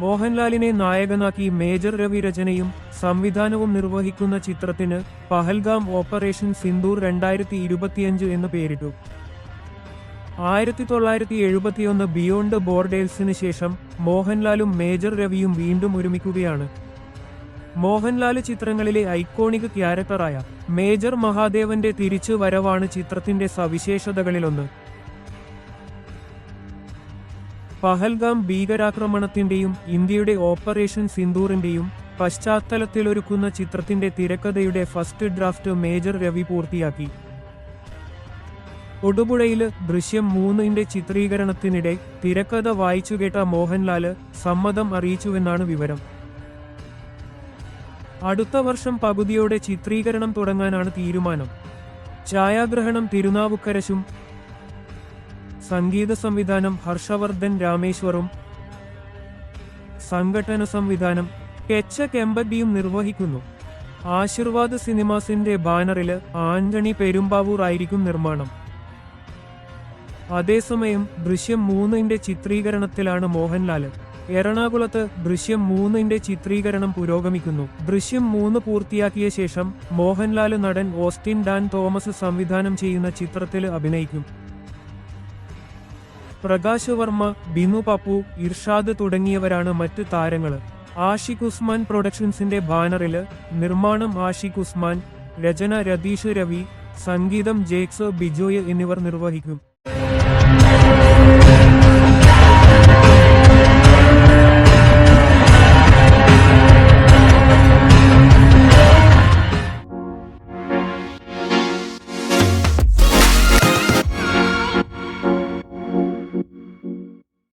മോഹൻലാലിനെ നായകനാക്കി മേജർ രവി രചനയും സംവിധാനവും നിർവഹിക്കുന്ന ചിത്രത്തിന് പഹൽഗാം ഓപ്പറേഷൻ സിന്ദൂർ രണ്ടായിരത്തി ഇരുപത്തിയഞ്ച് എന്ന് പേരിട്ടു. ആയിരത്തി തൊള്ളായിരത്തി എഴുപത്തിയൊന്ന് ബിയോണ്ട് ബോർഡേഴ്സിന് ശേഷം മോഹൻലാലും മേജർ രവിയും വീണ്ടും ഒരുമിക്കുകയാണ്. മോഹൻലാൽ ചിത്രങ്ങളിലെ ഐക്കോണിക് ക്യാരക്ടറായ മേജർ മഹാദേവന്റെ തിരിച്ചു വരവാണ് ചിത്രത്തിന്റെ സവിശേഷതകളിലൊന്ന്. പഹൽഗാം ഭീകരാക്രമണത്തിന്റെയും ഇന്ത്യയുടെ ഓപ്പറേഷൻ സിന്ദൂറിന്റെയും പശ്ചാത്തലത്തിലൊരുക്കുന്ന ചിത്രത്തിന്റെ തിരക്കഥയുടെ ഫസ്റ്റ് ഡ്രാഫ്റ്റ് മേജർ രവി പൂർത്തിയാക്കി. തൊടുപുഴയിൽ ദൃശ്യം മൂന്നിന്റെ ചിത്രീകരണത്തിനിടെ തിരക്കഥ വായിച്ചു കേട്ട മോഹൻലാൽ സമ്മതം അറിയിച്ചുവെന്നാണ് വിവരം. അടുത്ത വർഷം പകുതിയോടെ ചിത്രീകരണം തുടങ്ങാനാണ് തീരുമാനം. ഛായാഗ്രഹണം തിരുനാവുക്കരശും സംഗീത സംവിധാനം ഹർഷവർദ്ധൻ രാമേശ്വറും സംഘടന സംവിധാനം കെച്ച കെമ്പബിയും നിർവഹിക്കുന്നു. ആശീർവാദ് സിനിമാസിന്റെ ബാനറിൽ ആന്റണി പെരുമ്പാവൂർ ആയിരിക്കും നിർമ്മാണം. അതേസമയം ദൃശ്യം മൂന്നിന്റെ ചിത്രീകരണത്തിലാണ് മോഹൻലാൽ. എറണാകുളത്ത് ദൃശ്യം മൂന്നിന്റെ ചിത്രീകരണം പുരോഗമിക്കുന്നു. ദൃശ്യം മൂന്ന് പൂർത്തിയാക്കിയ ശേഷം മോഹൻലാൽ നടൻ ഓസ്റ്റിൻ ഡാൻ തോമസ് സംവിധാനം ചെയ്യുന്ന ചിത്രത്തിൽ അഭിനയിക്കും. പ്രകാശ് വർമ്മ ബിനു പപ്പു ഇർഷാദ് തുടങ്ങിയവരാണ് മറ്റ് താരങ്ങൾ ആഷിഖ് ഉസ്മാൻ പ്രൊഡക്ഷൻസിന്റെ ബാനറിൽ നിർമ്മാണം ആഷിഖ് ഉസ്മാൻ രചന രതീഷ് രവി സംഗീതം ജേക്സ് ബിജോയ് എന്നിവർ നിർവഹിക്കും.